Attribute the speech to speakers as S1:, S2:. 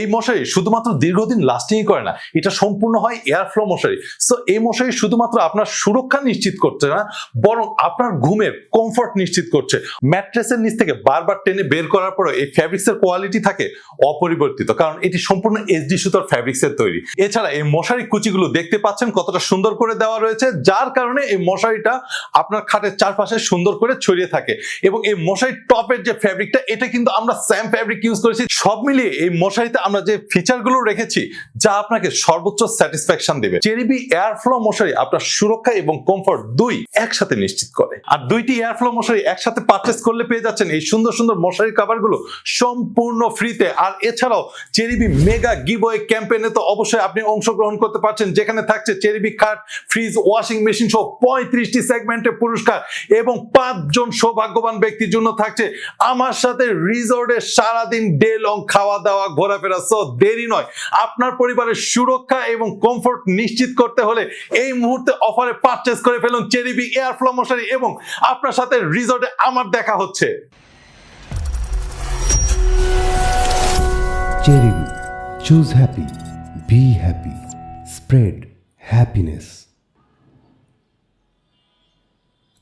S1: এই মশারি শুধুমাত্র দীর্ঘদিন লাস্টিং করে না, এটা সম্পূর্ণ হয় এয়ার ফ্লো মশারি। সো এই মশারি শুধুমাত্র আপনার সুরক্ষা নিশ্চিত করছে না, বরং আপনার ঘুমের কমফর্ট নিশ্চিত করছে। ম্যাট্রেসের নিচ থেকে বারবার টেনে বের করার পরে এই ফ্যাব্রিক্স এর কোয়ালিটি থাকে অপরিবর্তিত, কারণ এটি সম্পূর্ণ এইচডি সুতোর ফ্যাব্রিক্স এর তৈরি। এছাড়া এই মশারি কুচিগুলো দেখতে পাচ্ছেন কতটা সুন্দর করে দেওয়া রয়েছে, যার কারণে এই মশারিটা আপনার খাটের চারপাশে সুন্দর করে ছড়িয়ে থাকে। এবং এই মশারির টপের যে ফ্যাব্রিকটা এটা কিন্তু আমরা স্যাম ফ্যাব্রিক ইউজ করেছি। সব মিলিয়ে এই মশারিতে আমরা যে ফিচারগুলো রেখেছি, যা আপনাকে সর্বোচ্চ স্যাটিসফ্যাকশন দেবে। চেরিবি এয়ার ফ্লো মশারি আপনার সুরক্ষা এবং কমফর্ট দুই একসাথে নিশ্চিত করে। আর দুইটি এয়ার ফ্লো মশারি একসাথে পারচেস করলে পেয়ে যাচ্ছেন এই সুন্দর সুন্দর মশারি কাভারগুলো সম্পূর্ণ ফ্রিতে আর এছাড়াও চেরিবি মেগা গিবয়ে ক্যাম্পেইনে তো অবশ্যই আপনি অংশগ্রহণ করতে পারছেন, যেখানে থাকছে চেরিবি খাট ফ্রিজ ওয়াশিং মেশিন সহ পঁয়ত্রিশটি সেগমেন্টে পুরস্কার এবং পাঁচজন সৌভাগ্যবান ব্যক্তির জন্য থাকছে। আমার সাথে রিসোর্টে সারাদিন ডে লং খাওয়া দাওয়া ঘোরাফেরা সো দেরি নয় আপনার পরিবারের সুরক্ষা এবং কমফোর্ট নিশ্চিত করতে হলে এই মুহূর্তে অফারে পারচেস করে ফেলুন চেরিবি এয়ার ফ্লো মশারি এবং আপনার সাথে রিসর্টে আমার দেখা হচ্ছে
S2: Cherry choose happy. Be happy. Spread happiness.